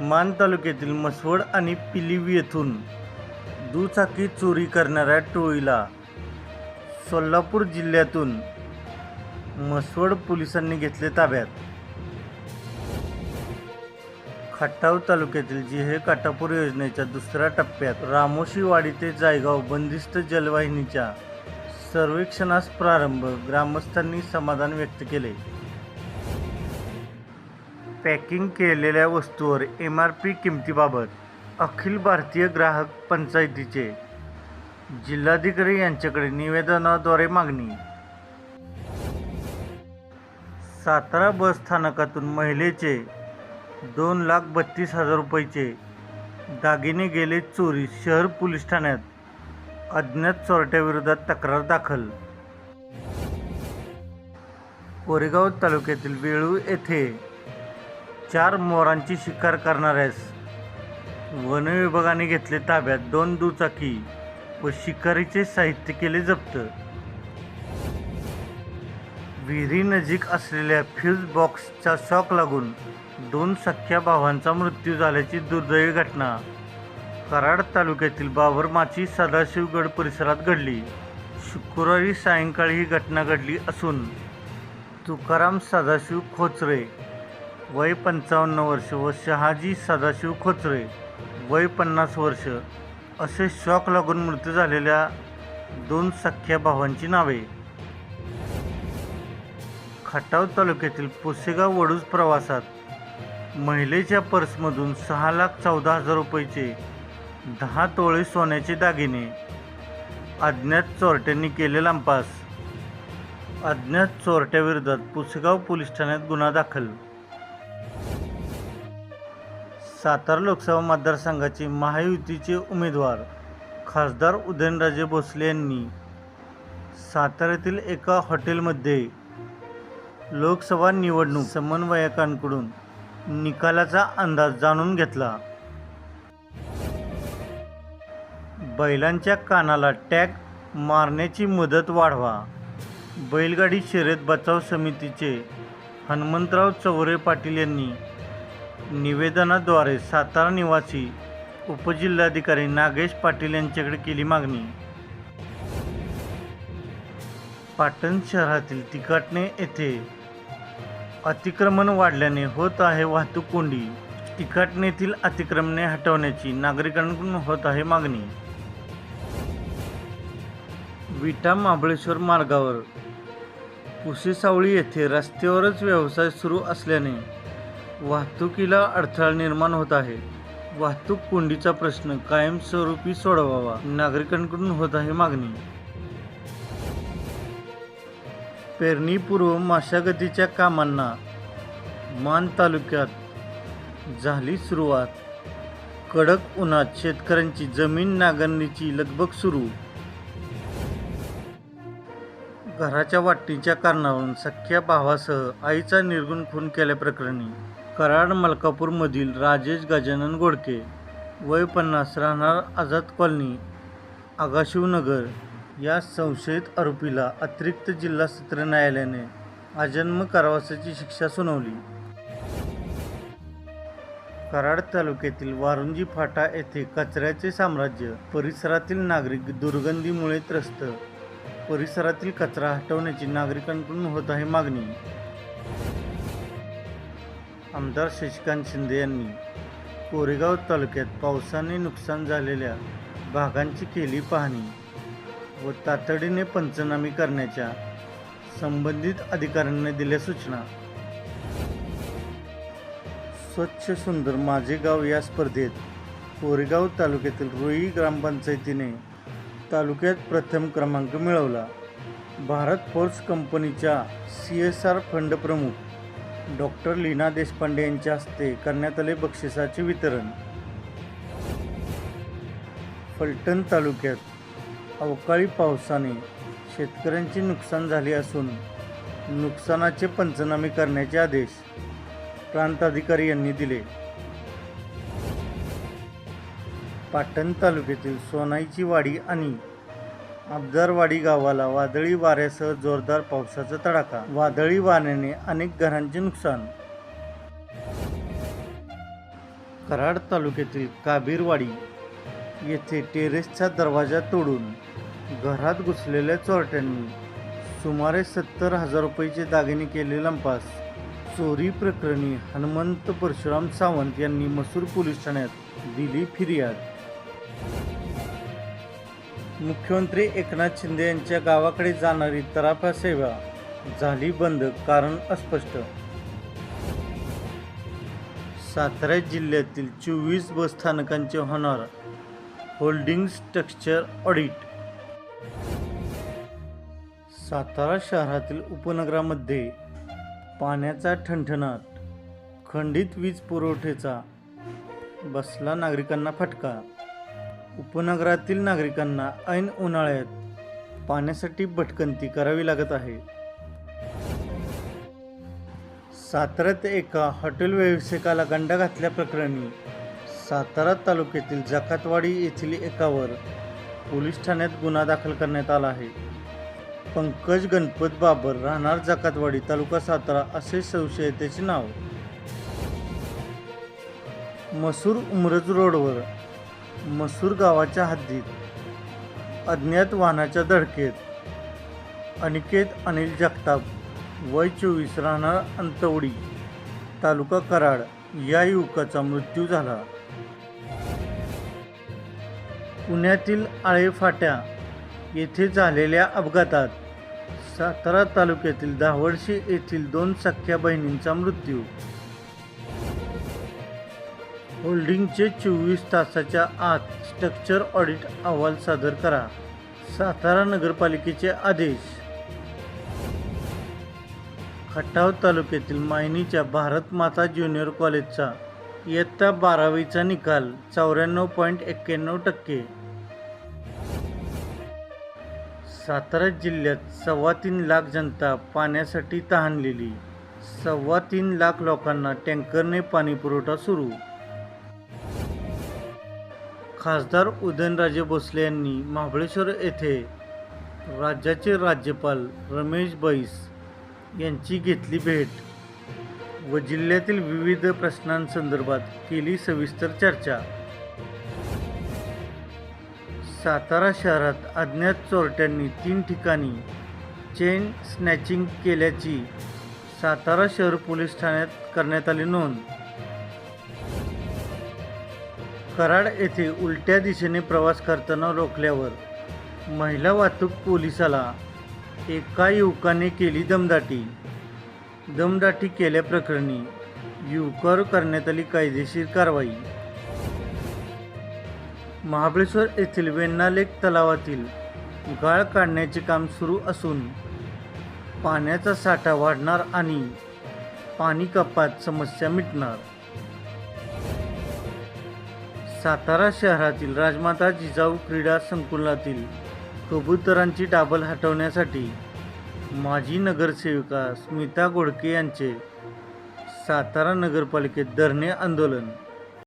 मान तालुक्यातील मसवड आणि पिलिवी येथून दुचाकी चोरी करणाऱ्या टोळीला सोलापूर जिल्ह्यातून मसवड पोलिसांनी घेतले ताब्यात. खटाव तालुक्यातील जिहे काटापूर योजनेच्या दुसऱ्या टप्प्यात रामोशीवाडी ते जायगाव बंदिस्त जलवाहिनीच्या सर्वेक्षणास प्रारंभ ग्रामस्थांनी समाधान व्यक्त केले. पॅकिंग केलेल्या वस्तूवर एम आर पी किमतीबाबत अखिल भारतीय ग्राहक पंचायतीचे जिल्हाधिकारी यांच्याकडे निवेदनाद्वारे मागणी. सातारा बस स्थानकातून महिलेचे दोन लाख बत्तीस हजार रुपयेचे दागिने गेले चोरी शहर पोलीस ठाण्यात अज्ञात चोरट्याविरोधात तक्रार दाखल. कोरेगाव तालुक्यातील वेळू येथे चार मोरांची शिकार करणाऱ्यास वन विभागाने घेतले ताब्यात दोन दुचाकी व शिकारीचे साहित्य केले जप्त. विहिरीनजीक असलेल्या फ्यूज बॉक्सचा शॉक लागून दोन सख्ख्या भावांचा मृत्यू झाल्याची दुर्दैवी घटना. कराड तालुक्यातील बाबरमाची सदाशिवगड परिसरात घडली. शुक्रवारी सायंकाळी ही घटना घडली असून तुकाराम सदाशिव खोचरे वय पंचावन्न वर्ष व शहाजी सदाशिव खोचरे वय पन्नास वर्ष. असे शॉक लागून मृत्यू झालेल्या दोन सख्या भावांची नावे. खटाव तालुक्यातील पुसेगाव वडूज प्रवासात महिलेच्या पर्समधून सहा लाख चौदा हजार रुपयेचे दहा तोळे सोन्याचे दागिने. अज्ञात चोरट्यांनी केले लांपास अज्ञात चोरट्याविरोधात पुसेगाव पोलीस ठाण्यात गुन्हा दाखल. सातारा लोकसभा मतदारसंघाचे महायुतीचे उमेदवार खासदार उदयनराजे भोसले यांनी साताऱ्यातील एका हॉटेलमध्ये लोकसभा निवडणूक समन्वयकांकडून निकालाचा अंदाज जाणून घेतला. बैलांच्या कानाला टॅग मारण्याची मदत वाढवा. बैलगाडी शर्यत बचाव समितीचे हनुमंतराव चौरे पाटील यांनी निवेदनाद्वारे सातारा निवासी उपजिल्हाधिकारी नागेश पाटील यांच्याकडे केली मागणी. पाटण शहरातील तिकाटणे येथे अतिक्रमण वाढल्याने होत आहे वाहतूक कोंडी. तिकाटणेतील अतिक्रमणे हटवण्याची नागरिकांकडून होत आहे मागणी. विटा महाबळेश्वर मार्गावर पुसेसावळी येथे रस्त्यावरच व्यवसाय सुरू असल्याने वाहतुकीला अडथळा निर्माण होत आहे. वाहतूक कोंडीचा प्रश्न कायमस्वरूपी सोडवावा नागरिकांकडून होत आहे मागणी. पेरणीपूर्व मशागतीच्या कामांना मान तालुक्यात झाली सुरुवात. कडक उन्हात शेतकऱ्यांची जमीन नांगरणीची लगबग सुरू. घराच्या वाटणीच्या कारणावरून सख्या भावासह आईचा निर्गुण खून केल्याप्रकरणी कराड मलकापूरमधील राजेश गजानन गोडके वय पन्नास राहणार आझाद कॉलनी आगाशिवनगर या संशयित आरोपीला अतिरिक्त जिल्हा सत्र न्यायालयाने आजन्म कारावासाची शिक्षा सुनावली. कराड तालुक्यातील वारुंजी फाटा येथे कचऱ्याचे साम्राज्य परिसरातील नागरिक दुर्गंधीमुळे त्रस्त परिसरातील कचरा हटवण्याची नागरिकांकडून होत आहे मागणी. आमदार शशिकांत शिंदे यांनी कोरेगाव तालुक्यात पावसाने नुकसान झालेल्या भागांची केली पाहणी व तातडीने पंचनामे करण्याच्या संबंधित अधिकाऱ्यांना दिल्या सूचना. स्वच्छ सुंदर माझे गाव या स्पर्धेत कोरेगाव तालुक्यातील रुई ग्रामपंचायतीने तालुक्यात प्रथम क्रमांक मिळवला. भारत फोर्स कंपनीच्या सी एस आर फंड प्रमुख डॉक्टर लीना देशपांडे यांच्या हस्ते करण्यात आले बक्षिसाचे वितरण. फलटण तालुक्यात अवकाळी पावसाने शेतकऱ्यांचे नुकसान झाले असून नुकसानाचे पंचनामे करण्याचे आदेश प्रांताधिकारी यांनी दिले. पाटण तालुक्यातील सोनाईची वाडी आणि अब्जारवाडी गावाला वादळी वाऱ्यासह जोरदार पावसाचा तडाखा. वादळी वाऱ्याने अनेक घरांचे नुकसान. कराड तालुक्यातील काबीरवाडी येथे टेरेसचा दरवाजा तोडून घरात घुसलेल्या चोरट्यांनी सुमारे सत्तर हजार रुपयेचे दागिने केले लंपास. चोरी प्रकरणी हनुमंत परशुराम सावंत यांनी मसूर पोलीस ठाण्यात दिली फिर्याद. मुख्यमंत्री एकनाथ शिंदे यांच्या गावाकडे जाणारी तराफा सेवा झाली बंद कारण अस्पष्ट. सातारा जिल्ह्यातील चोवीस बस स्थानकांचे होणार होल्डिंग स्ट्रक्चर ऑडिट. सातारा शहरातील उपनगरामध्ये पाण्याचा ठणठणाट खंडित वीज पुरवठ्याचा बसला नागरिकांना फटका उपनगरातील नागरिकांना ऐन उन्हाळ्यात पाण्यासाठी भटकंती करावी लागत आहे. साताऱ्यात एका हॉटेल व्यावसायिकाला गंडा घातल्याप्रकरणी सातारा तालुक्यातील जकातवाडी येथील एकावर पोलीस ठाण्यात गुन्हा दाखल करण्यात आला आहे. पंकज गणपत बाबर राहणार जकातवाडी तालुका सातारा असे संशयतेचे नाव. मसूर उमरज रोडवर मसूर गावाच्या हद्दीत अज्ञात वाहनाच्या धडकेत अनिकेत अनिल जगताप वय चोवीस राहणार अंतवडी तालुका कराड या युवकाचा मृत्यू झाला. पुण्यातील आळेफाट्या येथे झालेल्या अपघातात सातारा तालुक्यातील धावडशी येथील दोन सख्या बहिणींचा मृत्यू होल्डिंगचे चोवीस तासाच्या आत स्ट्रक्चर ऑडिट अहवाल सादर करा. सातारा नगरपालिकेचे आदेश. खटाव तालुक्यातील मायनीच्या भारत माता ज्युनियर कॉलेजचा इयत्ता बारावीचा निकाल चौऱ्याण्णव पॉईंट एक्क्याण्णव टक्के. सातारा जिल्ह्यात सव्वा तीन लाख जनता पाण्यासाठी तहानलेली. सव्वा तीन लाख लोकांना टँकरने पाणी पुरवठा सुरू. खासदार उदयनराजे भोसले यांनी महाबळेश्वर येथे राज्याचे राज्यपाल रमेश बैस यांची घेतली भेट व जिल्ह्यातील विविध प्रश्नांसंदर्भात केली सविस्तर चर्चा. सातारा शहरात अज्ञात चोरट्यांनी तीन ठिकाणी चेन स्नॅचिंग केल्याची सातारा शहर पोलीस ठाण्यात करण्यात आली नोंद. कराड येथे उलट्या दिशेने प्रवास करताना रोखल्यावर महिला वाहतूक पोलिसाला एका युवकाने केली दमदाटी. दमदाटी केल्याप्रकरणी युवकावर करण्यात आली कायदेशीर कारवाई. महाबळेश्वर येथील वेण्णालेक तलावातील गाळ काढण्याचे काम सुरू असून पाण्याचा साठा वाढणार आणि पाणी कपात समस्या मिटणार. सातारा शहरातील राजमाता जिजाऊ क्रीडा संकुलातील कबुतरांची डाबल हटवण्यासाठी माजी नगरसेविका स्मिता गोडके यांचे सातारा नगरपालिकेत धरणे आंदोलन.